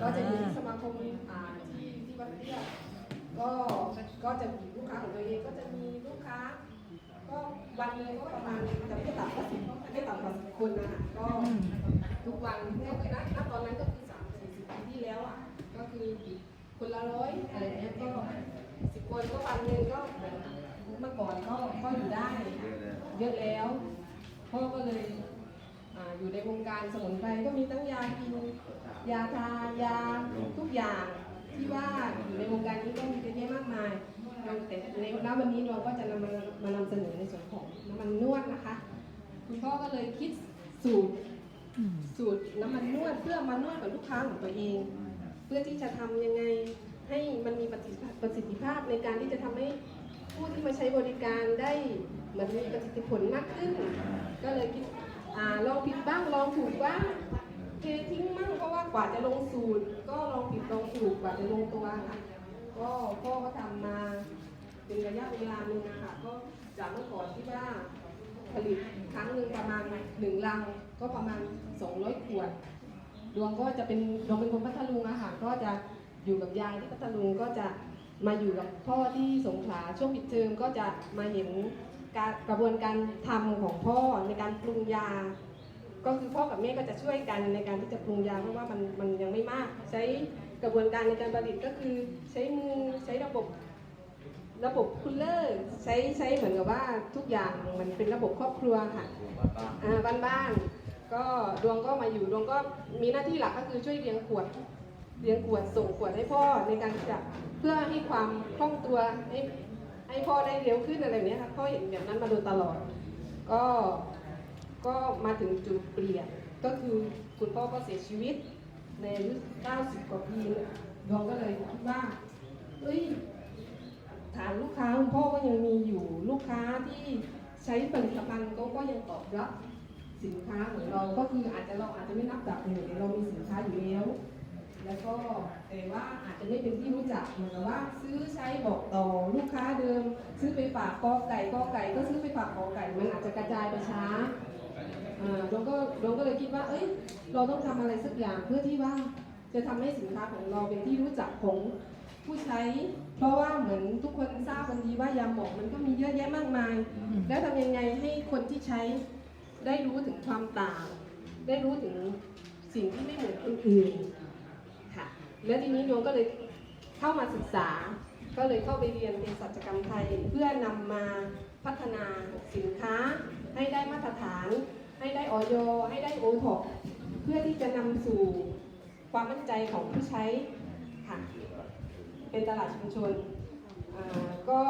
ก็จะอยู่ที่สมาคมอ่าที่ที่วัดเรียก็ก็จะมีลูกค้าของตัวเองก็จะมีลูกค้า ก็วันนึงก็ประมาณจะไม่ต่ำกว่าสิบไม่ต่ำกว่าสิบคนนะคะก็ทุกวันก็คือณณตอนนั้นก็คือสามสี่สิบปีที่แล้วอะก็คือคนละร้อยอะไรเงี้ยก็สิบคนก็วันหนึ่งก็เมือนเมื่อก่อนก็ก็อยู่ได้ เยอะแล้วพ่อก็เลย อยู่ในวงการสมุนไพรก็มีทั้งยากิน ยาทายาทุกอย่างที่ว่าอยู่ในวงการนี้ก็มีเยอะแยะมากมายแต่ในแล้ววันนี้เราก็จะนำมามานำเสนอในส่วนของน้ำมันนวดนะคะ คุณพ่อก็เลยคิดสูตรสูตรน้ำมันนวดเพื่อมานวดกับลูกค้าของตัวเอง เพื่อที่จะทำยังไงให้มันมีประสิทธิภาพในการที่จะทำให้ผู้ที่มาใช้บริการได้เหมือนมีประสิทธิผลมากขึ้น ก็เลยคิด อ่าลองผิดบ้างลองถูกบ้างเททิ้งมั่งเพราะว่ากว่าจะลงสูตร ก็ลองผิดลองถูกกว่าจะลงตัวค่ะก็พ่อก็ทำมาเป็นระยะเวลาหนึ่งนะคะก็จากเมื่อก่อนที่ว่าผลิตครั้งหนึ่งประมาณหนึ่งลังก็ประมาณ 200 ขวด ดวงก็จะเป็นดวงเป็นคนพัทลุงอะค่ะก็จะอยู่กับยายที่พัทลุงก็จะมาอยู่กับพ่อที่สงขลาช่วงปิดเทอมก็จะมาเห็น การกระบวนการทำของพ่อในการปรุงยา ก็คือพ่อกับแม่ก็จะช่วยกันในการที่จะปรุงยาเพราะว่ามันมันยังไม่มาก ใช้กระบวนการในการผลิตก็คือใช้มือใช้ระบบระบบคูลเลอร์ใช้ใช้เหมือนกับว่าทุกอย่างมันเป็นระบบครอบครัวค่ะอ่านบ้านก็ดวงก็มาอยู่ดวงก็มีหน้าที่หลักก็คือช่วยเลี้ยงขวดเลี้ยงขวดส่งขวดให้พ่อในการจะเพื่อให้ความคล่องตัวให้ ให้พ่อได้เร็วขึ้นอะไรแบบเนี้ยค่ะพ่อเห็นแบบนั้นมาโดยตลอด ก็ก็มาถึงจุดเปลี่ยนก็คือคุณพ่อก็เสียชีวิต ในอายุ90 กว่าปีดวงก็เลยคิดว่าเอ้ยฐานลูกค้าคุณพ่อก็ยังมีอยู่ลูกค้าที่ใช้ผลิตภัณฑ์ก็ก็ยังตอบรับสินค้าของเราก็คืออาจจะเราอาจจะไม่นับจากหนึ่งเรามีสินค้าอยู่แล้ว แต่ว่าอาจจะไม่เป็นที่รู้จักเหมือนกับว่า ซื้อใช้บอกต่อลูกค้าเดิม ซื้อไปฝากกอไก่กอไก่ ก็ซื้อไปฝากกอไก่ มันอาจจะกระจายไปช้าเราก็เราก็เลยคิดว่า เอ้ย เราต้องทำอะไรสักอย่างเพื่อที่ว่าจะทำให้สินค้าของเราเป็นที่รู้จักของผู้ใช้ เพราะว่าเหมือนทุกคนทราบกันดีว่ายาหมองมันก็มีเยอะแยะมากมาย แล้วทำยังไงให้คนที่ใช้ได้รู้ถึงความต่าง ได้รู้ถึงสิ่งที่ไม่เหมือนคนอื่น แล้วทีนี้โยมก็เลยเข้ามาศึกษา ก็เลยเข้าไปเรียนเภสัชกรรมไทย เพื่อนำมาพัฒนาสินค้า ให้ได้มาตรฐาน ให้ได้ออยให้ได้โอท็อปเพื่อที่จะนำสู่ความมั่นใจของผู้ใช้ค่ะเป็นตลาดชุมชนก็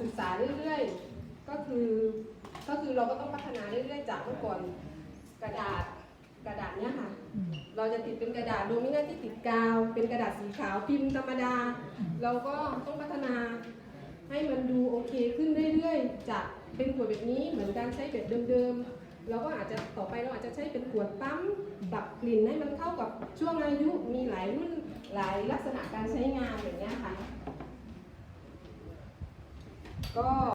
ศึกษาเรื่อยๆ ก็คือก็คือเราก็ต้องพัฒนาเรื่อยๆ จากเมื่อก่อนกระดาษ กระดาษเนี้ยค่ะอืมเราจะติดเป็นกระดาษโดมิเนตที่ติดกาว เป็นกระดาษสีขาวพิมพ์ธรรมดา เราก็ต้องพัฒนาให้มันดูโอเคขึ้นเรื่อยๆ จากเป็นขวดแบบนี้เหมือนการใช้แบบเดิมๆ เราก็อาจจะต่อไปเราอาจจะใช้เป็นขวดปั๊มปรับกลิ่นให้มันเข้ากับช่วงอายุมีหลายรุ่นหลายลักษณะการใช้งานอย่างเงี้ยค่ะ ก็